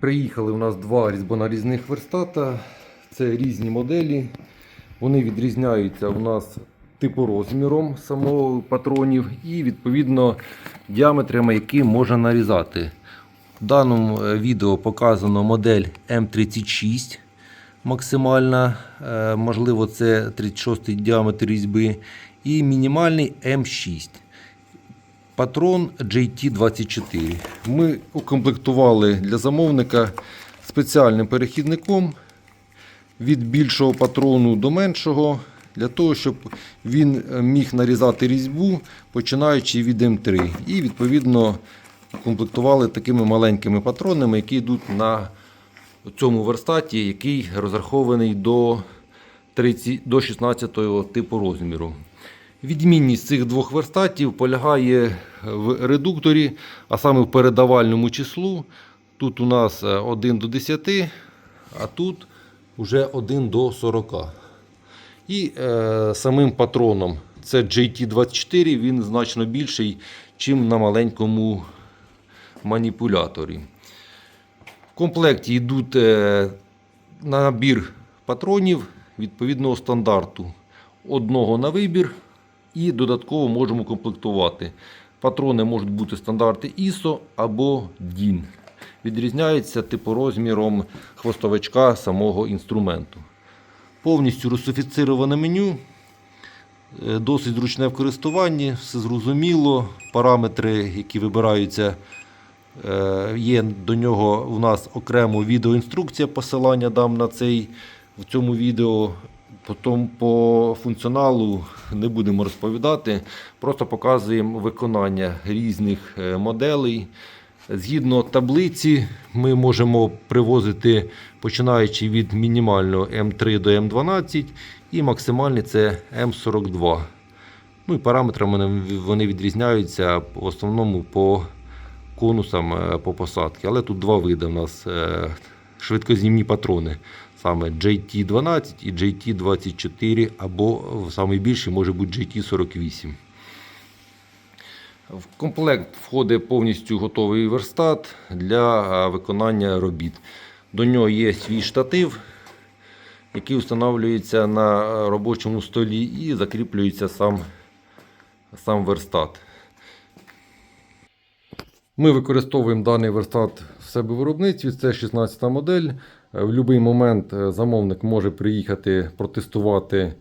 Приїхали у нас два різьбонарізних верстата. Це різні моделі. Вони відрізняються у нас типорозміром самого патронів і відповідно діаметрами, які можна нарізати. В даному е, відео показано модель М36 максимальна, е, можливо, це 36 діаметр різьби, і мінімальний М6. Патрон JT24. Ми укомплектували для замовника спеціальним перехідником від більшого патрону до меншого, для того, щоб він міг нарізати різьбу, починаючи від М3. І відповідно укомплектували такими маленькими патронами, які йдуть на цьому верстаті, який розрахований до, 30, до 16 типу розміру. Відмінність цих двох верстатів полягає в редукторі, а саме в передавальному числу. Тут у нас е, 1 до 10, а тут вже 1 до 40. І е, самим патроном це JT24, він значно більший, ніж на маленькому маніпуляторі. В комплекті йдуть е, набір патронів відповідного стандарту. Одного на вибір і додатково можемо комплектувати. Патрони можуть бути стандарти ISO або DIN. Відрізняються типорозміром хвостовичка самого інструменту. Повністю русифіцироване меню. Е, Досить зручне в користуванні, все зрозуміло. Параметри, які вибираються, е, є до нього у нас окремо відеоінструкція. Посилання дам на цей в цьому відео. Потім по функціоналу не будемо розповідати, просто показуємо виконання різних е, моделей. Згідно таблиці, ми можемо привозити починаючи від мінімального М3 до М12 і максимальний це М42. Ну і параметрами вони- відрізняються в основному по конусам е, по посадці. Але тут два види у нас е, швидкознімні патрони. Саме JT12 і JT24, або найбільший може бути JT48. В комплект входить повністю готовий верстат для е, виконання робіт. До нього є свій штатив, який встановлюється на е, робочому столі і закріплюється сам, сам верстат. Ми використовуємо даний верстат в себе в виробництві. Це 16 модель. Е, В будь-який момент е, замовник може приїхати протестувати е,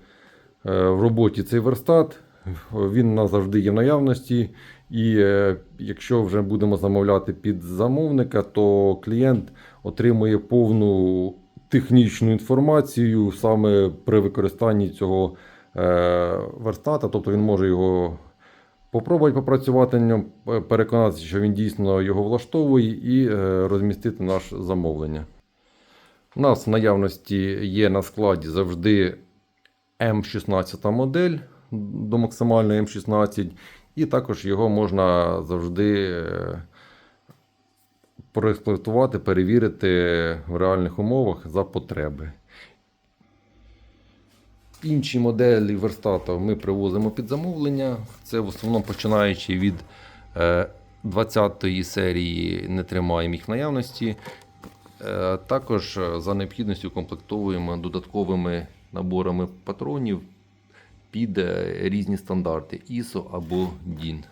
в роботі цей верстат. Він у нас завжди є в наявності. І е, якщо вже будемо замовляти під замовника, то клієнт отримує повну технічну інформацію саме при використанні цього е, верстата. Тобто він може його попробувати попрацювати на ньому, е, переконатися, що він дійсно його влаштовує, і е, розмістити наше замовлення. У нас в наявності є на складі завжди М16 модель до максимальної М16, і також його можна завжди е, проексплуатувати, перевірити в реальних умовах за потреби. Інші моделі верстата ми привозимо під замовлення. Це в основному починаючи від 20-ї серії не тримаємо їх в наявності. Е, Також е, за необхідністю комплектовуємо додатковими наборами патронів під е, різні стандарти ISO або DIN.